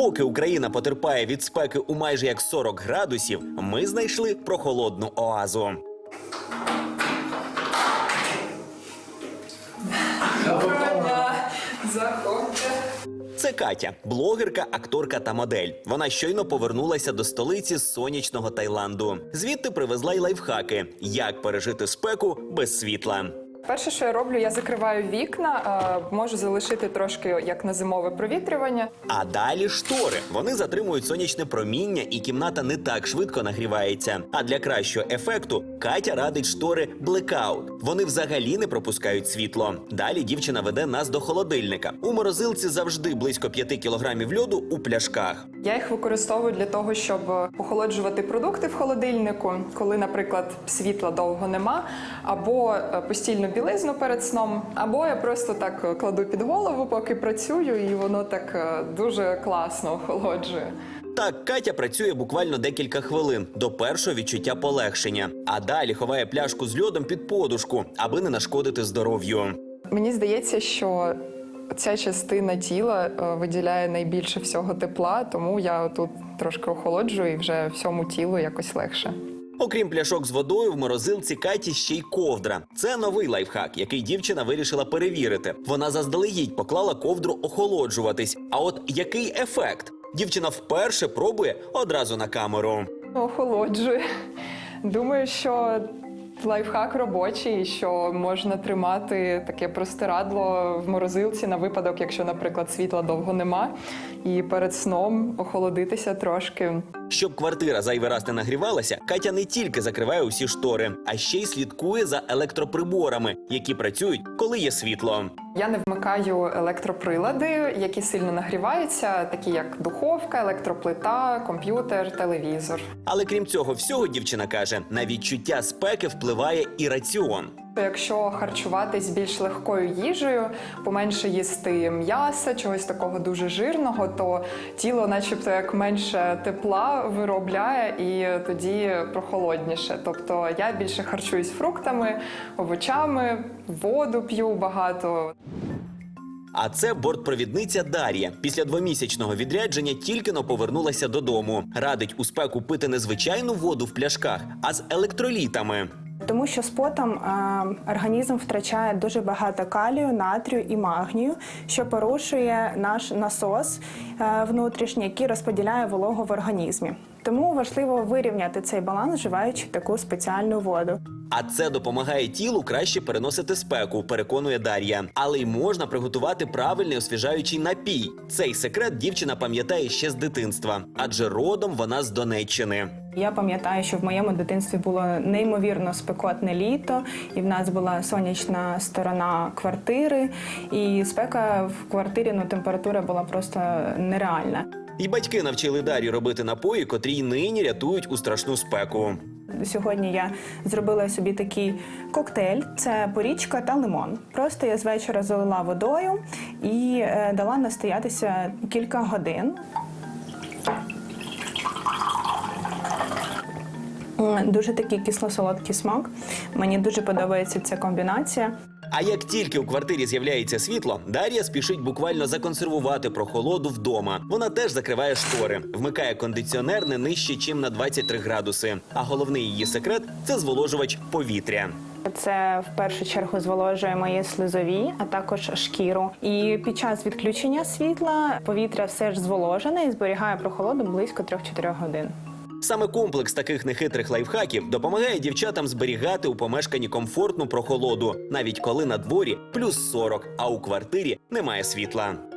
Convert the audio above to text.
Поки Україна потерпає від спеки у майже як 40 градусів, ми знайшли прохолодну оазу. Заходьте. Це Катя, блогерка, акторка та модель. Вона щойно повернулася до столиці з сонячного Таїланду. Звідти привезла й лайфхаки, як пережити спеку без світла. Перше, що я роблю, я закриваю вікна, можу залишити трошки як на зимове провітрювання. А далі штори. Вони затримують сонячне проміння, і кімната не так швидко нагрівається. А для кращого ефекту Катя радить штори Blackout. Вони взагалі не пропускають світло. Далі дівчина веде нас до холодильника. У морозилці завжди близько 5 кілограмів льоду у пляшках. Я їх використовую для того, щоб охолоджувати продукти в холодильнику, коли, наприклад, світла довго нема, або е, постільну білизну перед сном, або я просто так е, кладу під голову, поки працюю, і воно так е, дуже класно охолоджує. Так, Катя працює буквально декілька хвилин до першого відчуття полегшення, а далі ховає пляшку з льодом під подушку, аби не нашкодити здоров'ю. Мені здається, що ця частина тіла е, виділяє найбільше всього тепла, тому я тут трошки охолоджую і вже всьому тілу якось легше. Окрім пляшок з водою, в морозилці Каті ще й ковдра. Це новий лайфхак, який дівчина вирішила перевірити. Вона заздалегідь поклала ковдру охолоджуватись. А от який ефект? Дівчина вперше пробує одразу на камеру. Охолоджує. Думаю, що лайфхак робочий, що можна тримати таке простирадло в морозилці на випадок, якщо, наприклад, світла довго нема, і перед сном охолодитися трошки. Щоб квартира зайвий раз не нагрівалася, Катя не тільки закриває усі штори, а ще й слідкує за електроприборами, які працюють, коли є світло. Я не вмикаю електроприлади, які сильно нагріваються, такі як духовка, електроплита, комп'ютер, телевізор. Але крім цього всього, дівчина каже, на відчуття спеки впливає і раціон. Якщо харчуватись більш легкою їжею, поменше їсти м'яса, чогось такого дуже жирного, то тіло, начебто, як менше тепла виробляє і тоді прохолодніше. Тобто я більше харчуюсь фруктами, овочами, воду п'ю багато. А це бортпровідниця Дар'я. Після двомісячного відрядження тільки но повернулася додому. Радить у спеку пити не звичайну воду в пляшках, а з електролітами. Тому що з потом е, організм втрачає дуже багато калію, натрію і магнію, що порушує наш насос е, внутрішній, який розподіляє вологу в організмі. Тому важливо вирівняти цей баланс, вживаючи таку спеціальну воду. А це допомагає тілу краще переносити спеку, переконує Дар'я. Але й можна приготувати правильний освіжаючий напій. Цей секрет дівчина пам'ятає ще з дитинства, адже родом вона з Донеччини. Я пам'ятаю, що в моєму дитинстві було неймовірно спекотне літо, і в нас була сонячна сторона квартири, і спека в квартирі ну температура була просто нереальна. І батьки навчили Дар'ю робити напої, котрі й нині рятують у страшну спеку. Сьогодні я зробила собі такий коктейль: це порічка та лимон. Просто я з вечора залила водою і е, дала настоятися кілька годин. Дуже такий кисло-солодкий смак. Мені дуже подобається ця комбінація. А як тільки у квартирі з'являється світло, Дар'я спішить буквально законсервувати прохолоду вдома. Вона теж закриває штори, вмикає кондиціонер не нижче, чим на 23 градуси. А головний її секрет це зволожувач повітря. Це в першу чергу зволожує мої слизові, а також шкіру. І під час відключення світла повітря все ж зволожене і зберігає прохолоду близько 3-4 годин. Саме комплекс таких нехитрих лайфхаків допомагає дівчатам зберігати у помешканні комфортну прохолоду, навіть коли на дворі плюс 40, а у квартирі немає світла.